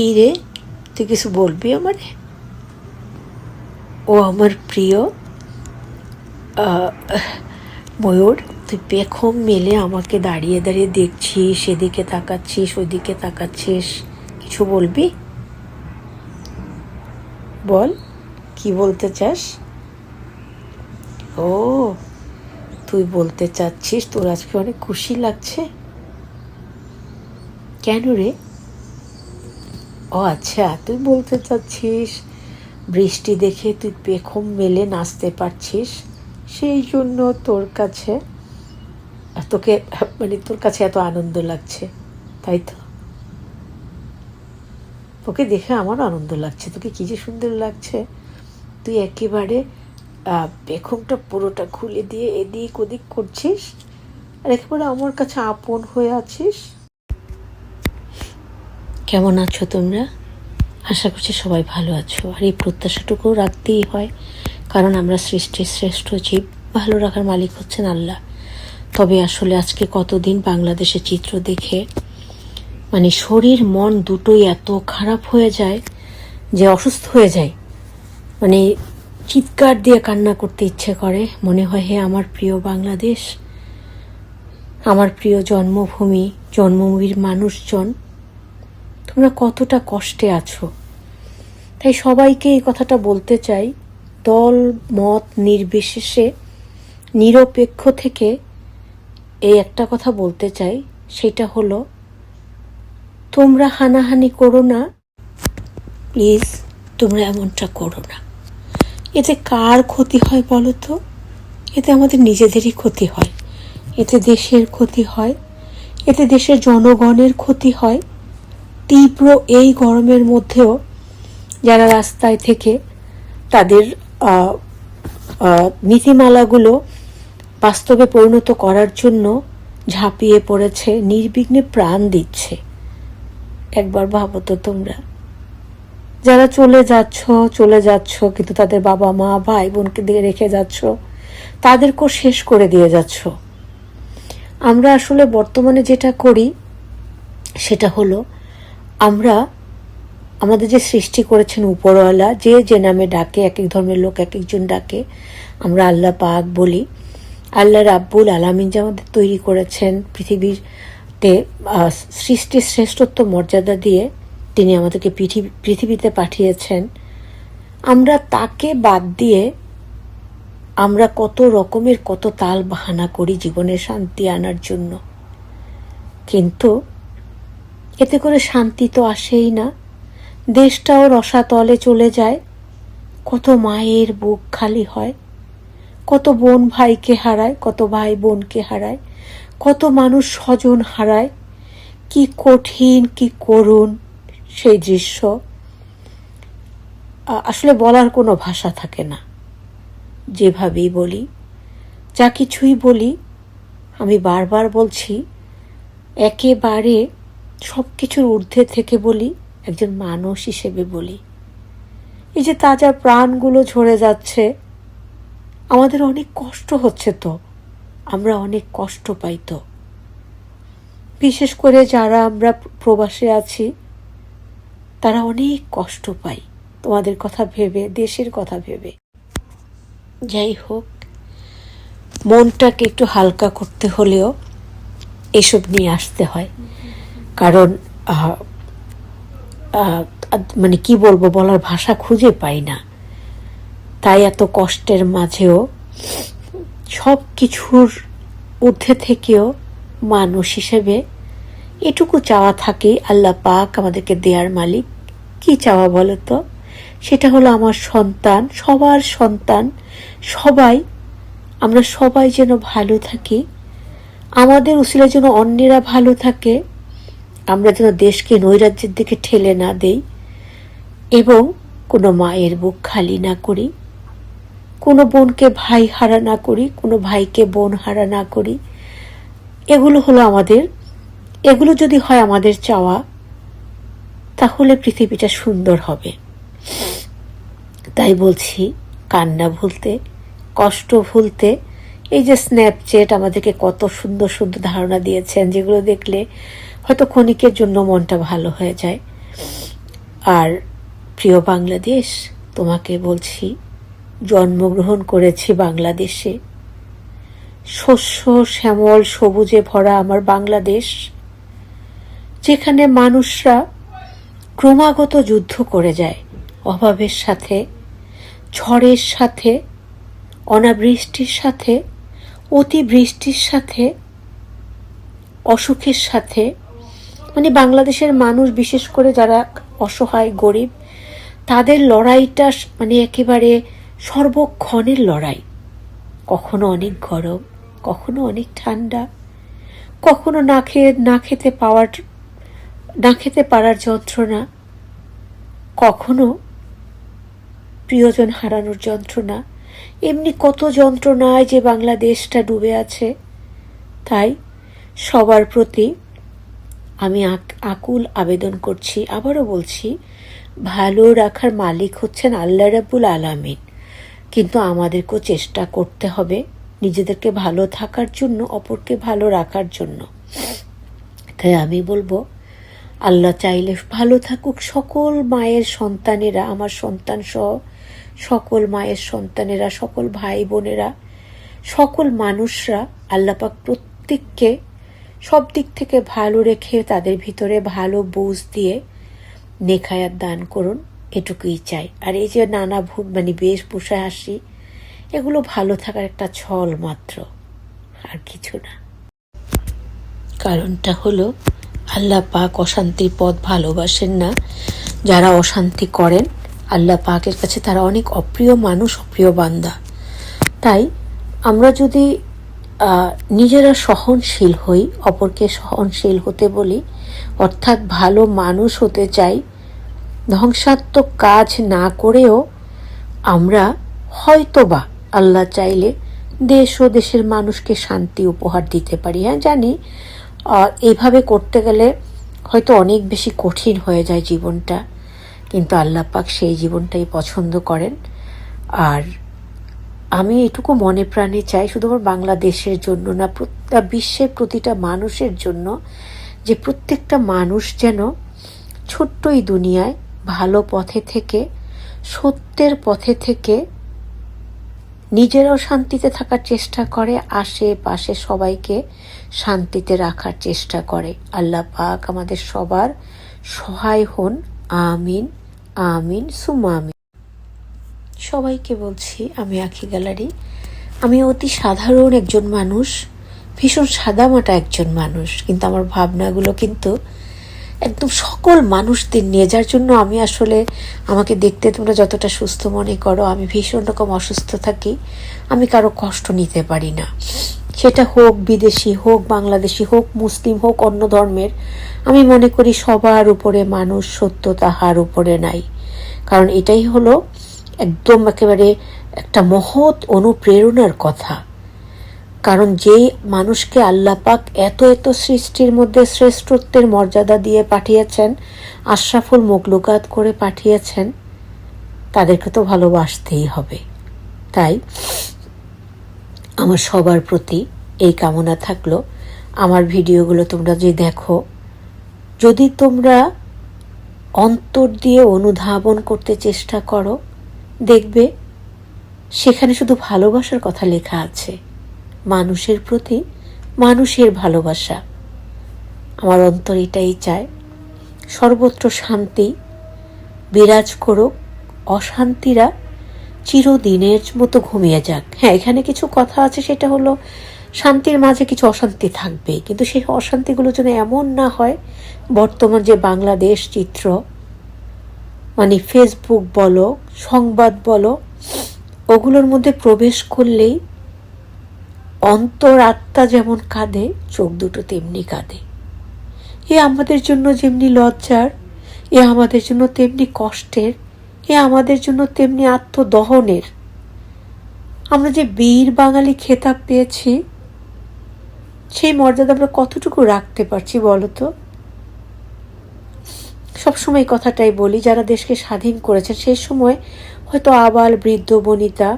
কী রে তুই কিছু বলবি আমারে? ও আমার প্রিয় ময়ূর, তুই পেখম মেলে আমাকে দাঁড়িয়ে দাঁড়িয়ে দেখছিস, সেদিকে তাকাচ্ছিস, ওইদিকে তাকাচ্ছিস, কিছু বলবি? বল, কি বলতে চাস? ও, তুই বলতে চাচ্ছিস, তোর আজকে অনেক খুশি লাগছে। কেন রে? ও আচ্ছা তুই বলতে চাচ্ছিস, বৃষ্টি দেখে তুই পেখম মেলে নাচতে পারছিস? সেই জন্য তোর কাছে তোকে মানে তোর কাছে এত আনন্দ লাগছে, তাই তো? তোকে দেখে আমার আনন্দ লাগছে, তোকে কী যে সুন্দর লাগছে? তুই একেবারে পেখমটা পুরোটা খুলে দিয়ে এদিক ওদিক করছিস? আর একেবারে আমার কাছে আপন হয়ে আছিস? কেমন আছো তোমরা? আশা করছি সবাই ভালো আছো। আর এই প্রত্যাশাটুকুও রাখতেই হয়, কারণ আমরা সৃষ্টির শ্রেষ্ঠ জীব। ভালো রাখার মালিক হচ্ছেন আল্লাহ। তবে আসলে আজকে কতদিন বাংলাদেশের চিত্র দেখে মানে শরীর, মন দুটোই এত খারাপ হয়ে যায় যে অসুস্থ হয়ে যায়। মানে চিৎকার দিয়ে কান্না করতে ইচ্ছে করে। মনে হয়, হে আমার প্রিয় বাংলাদেশ, আমার প্রিয় জন্মভূমি, জন্মভূমির মানুষজন তোমরা কতটা কষ্টে আছো? তাই সবাইকে এই কথাটা বলতে চাই, দল, মত নির্বিশেষে, নিরপেক্ষ থেকে এই একটা কথা বলতে চাই, সেটা হলো, তোমরা হানাহানি করো না, প্লিজ তোমরা এমনটা করো না। এতে কার ক্ষতি হয় বলো তো? এতে আমাদের নিজেদেরই ক্ষতি হয়। এতে দেশের ক্ষতি হয়। এতে দেশের জনগণের ক্ষতি হয়। তীব্র এই গরমের মধ্যেও যারা রাস্তায় থেকে তাদের নীতিমালাগুলো বাস্তবে পরিণত করার জন্য ঝাঁপিয়ে পড়েছে, নির্বিঘ্নে প্রাণ দিচ্ছে। একবার ভাবো তো তোমরা। যারা চলে যাচ্ছ চলে যাচ্ছ, কিন্তু তাদের বাবা মা, ভাই বোনকে দিয়ে রেখে যাচ্ছ, তাদেরকেও শেষ করে দিয়ে যাচ্ছ। আমরা আসলে বর্তমানে যেটা করি, সেটা হলো আমরা আমাদের যে সৃষ্টি করেছেন উপরওয়ালা যে যে নামে ডাকে এক এক ধর্মের লোক এক একজন ডাকে আমরা আল্লাহ পাক বলি। আল্লাহ রাব্বুল আলামিন যে আমাদের তৈরি করেছেন পৃথিবীতে আহ, সৃষ্টির শ্রেষ্ঠত্ব মর্যাদা দিয়ে তিনি আমাদেরকে পৃথিবী পৃথিবীতে পাঠিয়েছেন। আমরা তাকে বাদ দিয়ে আমরা কত রকমের কত তাল বাহানা করি জীবনের শান্তি আনার জন্য। কিন্তু এতে করে শান্তি তো আসেই না। দেশটাও রসাতলে চলে যায়। কত মায়ের বুক খালি হয়। কত বোন ভাইকে হারায়, কত ভাই বোনকে হারায়। কত মানুষ স্বজন হারায়। কি কঠিন, কি করুণ সেই দৃশ্য। আসলে বলার কোনো ভাষা থাকে না। যেভাবেই বলি, যা কিছুই বলি, আমি বারবার বলছি, একেবারে সব কিছুর ঊর্ধ্বে থেকে বলি, একজন মানুষ হিসেবে বলি। এই যে তাজা প্রাণগুলো ঝরে যাচ্ছে, আমাদের অনেক কষ্ট হচ্ছে তো, আমরা অনেক কষ্ট পাই তো। বিশেষ করে যারা আমরা প্রবাসে আছি, তারা অনেক কষ্ট পাই, তোমাদের কথা ভেবে, দেশের কথা ভেবে। যাই হোক, মনটাকে একটু হালকা করতে হলেও এসব নিয়ে আসতে হয়। কারণ মানে কি বলব, বলার ভাষা খুঁজে পাই না। তাই এত কষ্টের মাঝেও সব কিছুর ঊর্ধ্বে থেকেও মানুষ হিসেবে এটুকু চাওয়া থাকে আল্লাহ পাক আমাদেরকে দেয়ার মালিক। কি চাওয়া বলো তো? সেটা হলো আমার সন্তান, সবার সন্তান। সবাই, আমরা সবাই যেন ভালো থাকি। আমাদের উসিলা যেন অন্যেরা ভালো থাকে। আমরা যেন দেশকে নৈরাজ্যের দিকে ঠেলে না দেই এবং কোনো মায়ের বুক খালি না করি, কোনো বোনকে ভাই হারা না করি, কোনো ভাইকে বোন হারা না করি। এগুলো হলো আমাদের, এগুলো যদি হয় আমাদের চাওয়া, তাহলে পৃথিবীটা সুন্দর হবে। তাই বলছি, কান্না ভুলতে, কষ্ট ভুলতে, এই যে স্ন্যাপচ্যাট আমাদেরকে কত সুন্দর সুন্দর ধারণা দিয়েছেন, যেগুলো দেখলে হয়তো ক্ষণিকের জন্য মনটা ভালো হয়ে যায়। আর প্রিয় বাংলাদেশ, তোমাকে বলছি, জন্মগ্রহণ করেছি বাংলাদেশে। শস্য, শ্যামল, সবুজে ভরা আমার বাংলাদেশ, যেখানে মানুষরা ক্রমাগত যুদ্ধ করে যায়। অভাবের সাথে, ঝড়ের সাথে, অনাবৃষ্টির সাথে, অতিবৃষ্টির সাথে, অসুখের সাথে মানে বাংলাদেশের মানুষ, বিশেষ করে যারা অসহায়, গরিব, তাদের লড়াইটা মানে একেবারে সর্বক্ষণের লড়াই। কখনো অনেক গরম, কখনো অনেক ঠান্ডা, কখনো না খেয়ে, না খেতে পাওয়ার না খেতে পারার যন্ত্রণা, কখনো প্রিয়জন হারানোর যন্ত্রণা। এমনি কত যন্ত্রণায় যে বাংলাদেশটা ডুবে আছে, তাই সবার প্রতি আমি আকুল আবেদন করছি, আবারও বলছি, ভালো রাখার মালিক হচ্ছেন আল্লাহ রাবুল আলামিন। কিন্তু আমাদেরকেও চেষ্টা করতে হবে নিজেদেরকে ভালো থাকার জন্য, অপরকে ভালো রাখার জন্য। তাই আমি বলব, আল্লাহ চাইলে ভালো থাকুক সকল মায়ের সন্তানেরা, আমার সন্তান সহ সকল মায়ের সন্তানেরা, সকল ভাই বোনেরা, সকল মানুষরা আল্লাপাক প্রত্যেককে সব দিক থেকে ভালো রেখে তাদের ভিতরে ভালো বুঝ দিয়ে নেখায়াত দান করুন, এটুকুই চাই। আর এই যে নানা ভূ মানে বেশভূষায় আসি এগুলো ভালো থাকার একটা ছল মাত্র, আর কিছু না। কারণটা হলো, আল্লাহ পাক অশান্তির পথ ভালোবাসেন না। যারা অশান্তি করেন, আল্লাহ পাকের কাছে তারা অনেক অপ্রিয় মানুষ, অপ্রিয় বান্দা। তাই আমরা যদি নিজেরা সহনশীল হই, অপরকে সহনশীল হতে বলি। অর্থাৎ ভালো মানুষ হতে চাই। ধ্বংসাত্মক কাজ না করেও আমরা হয়তোবা আল্লাহ চাইলে দেশ ও দেশের মানুষকে শান্তি উপহার দিতে পারি। হ্যাঁ জানি এইভাবে করতে গেলে হয়তো অনেক বেশি কঠিন হয়ে যায় জীবনটা। কিন্তু আল্লাহ পাক সেই জীবনটাই পছন্দ করেন। আর আমি এটুকু মনে প্রাণে চাই শুধুমাত্র বাংলাদেশের জন্য না বিশ্বের প্রতিটা মানুষের জন্য যে প্রত্যেকটা মানুষ যেন ছোট্টই দুনিয়ায় ভালো পথে থেকে, সত্যের পথে থেকে নিজেরাও শান্তিতে থাকার চেষ্টা করে, আশেপাশে সবাইকে শান্তিতে রাখার চেষ্টা করে। আল্লাহ পাক আমাদের সবার সহায় হন। আমিন আমিন সুমা আমিন। সবাইকে বলছি, আমি আখি গ্যালারি। আমি অতি সাধারণ একজন মানুষ, ভীষণ সাদামাটা একজন মানুষ, কিন্তু আমার ভাবনাগুলো কিন্তু একদম সকল মানুষদের নিয়ে, যার জন্য আমি আসলে আমাকে দেখতে তোমরা যতটা সুস্থ মনে করো, আমি ভীষণ রকম অসুস্থ থাকি, আমি কারও কষ্ট নিতে পারি না। সেটা হোক বিদেশি হোক, বাংলাদেশি হোক, মুসলিম হোক, অন্য ধর্মের, আমি মনে করি সবার উপরে মানুষ সত্য তাহার উপরে নাই। কারণ এটাই হলো একদম একেবারে একটা মহৎ অনুপ্রেরণার কথা। কারণ যেই মানুষকে আল্লাপাক এত এত সৃষ্টির মধ্যে শ্রেষ্ঠত্বের মর্যাদা দিয়ে পাঠিয়েছেন, আশরাফুল মুগলুকাত করে পাঠিয়েছেন, তাদেরকে তো ভালোবাসতেই হবে। তাই আমার সবার প্রতি এই কামনা থাকল। আমার ভিডিওগুলো তোমরা যে দেখো, যদি তোমরা অন্তর দিয়ে অনুধাবন করতে চেষ্টা করো দেখবে, সেখানে শুধু ভালোবাসার কথা লেখা আছে। মানুষের প্রতি মানুষের ভালোবাসা। আমার অন্তর এটাই চায়, সর্বত্র শান্তি, বিরাজ করুক, অশান্তিরা চিরদিনের মতো ঘুমিয়ে যাক। হ্যাঁ এখানে কিছু কথা আছে, সেটা হলো শান্তির মাঝে কিছু অশান্তি থাকবে, কিন্তু সেই অশান্তিগুলো যেন এমন না হয়, বর্তমান যে বাংলাদেশ চিত্র মানে ফেসবুক বলো, সংবাদ বলো, ওগুলোর মধ্যে প্রবেশ করলেই অন্তর আত্মা যেমন কাঁদে, চোখ দুটো তেমনি কাঁদে। এ আমাদের জন্য যেমনি লজ্জার, এ আমাদের জন্য তেমনি কষ্টের, এ আমাদের জন্য তেমনি আত্মদহনের। আমরা যে বীর বাঙালি খেতাব পেয়েছি, সেই মর্যাদা আমরা কতটুকু রাখতে পারছি বলো তো? সবসময় কথাটাই বলি, যারা দেশকে স্বাধীন করেছেন, সেই সময় হয়তো আবাল, বৃদ্ধ, বনিতা,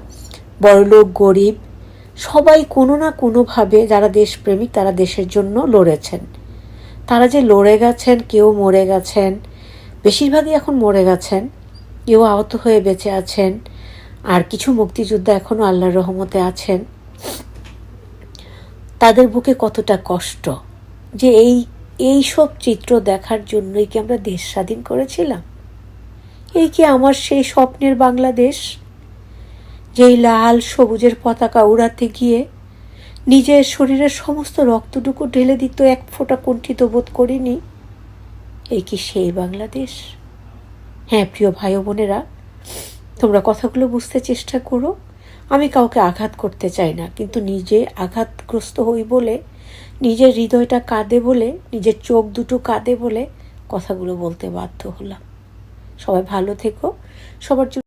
বড়লোক, গরিব, সবাই কোনো না কোনোভাবে যারা দেশপ্রেমিক, তারা দেশের জন্য লড়েছেন। তারা যে লড়ে গেছেন, কেউ মরে গেছেন, বেশিরভাগই এখন মরে গেছেন, কেউ আহত হয়ে বেঁচে আছেন, আর কিছু মুক্তিযোদ্ধা এখনও আল্লাহর রহমতে আছেন, তাদের বুকে কতটা কষ্ট যে এই এই সব চিত্র দেখার জন্যই কি আমরা দেশ স্বাধীন করেছিলাম? এই কি আমার সেই স্বপ্নের বাংলাদেশ? যেই লাল সবুজের পতাকা উড়াতে গিয়ে নিজের শরীরের সমস্ত রক্তটুকু ঢেলে দিত এক ফোঁটা কুণ্ঠিত বোধ করিনি? এই কি সেই বাংলাদেশ? হ্যাঁ প্রিয় ভাই বোনেরা, তোমরা কথাগুলো বুঝতে চেষ্টা করো। আমি কাউকে আঘাত করতে চাই না, কিন্তু নিজে আঘাতগ্রস্ত হই বলে নিজের হৃদয়টা কাঁদে বলে, নিজের চোখ দুটো কাঁদে বলে কথাগুলো বলতে বাধ্য হলাম। সবাই ভালো থেকো। সবার জন্য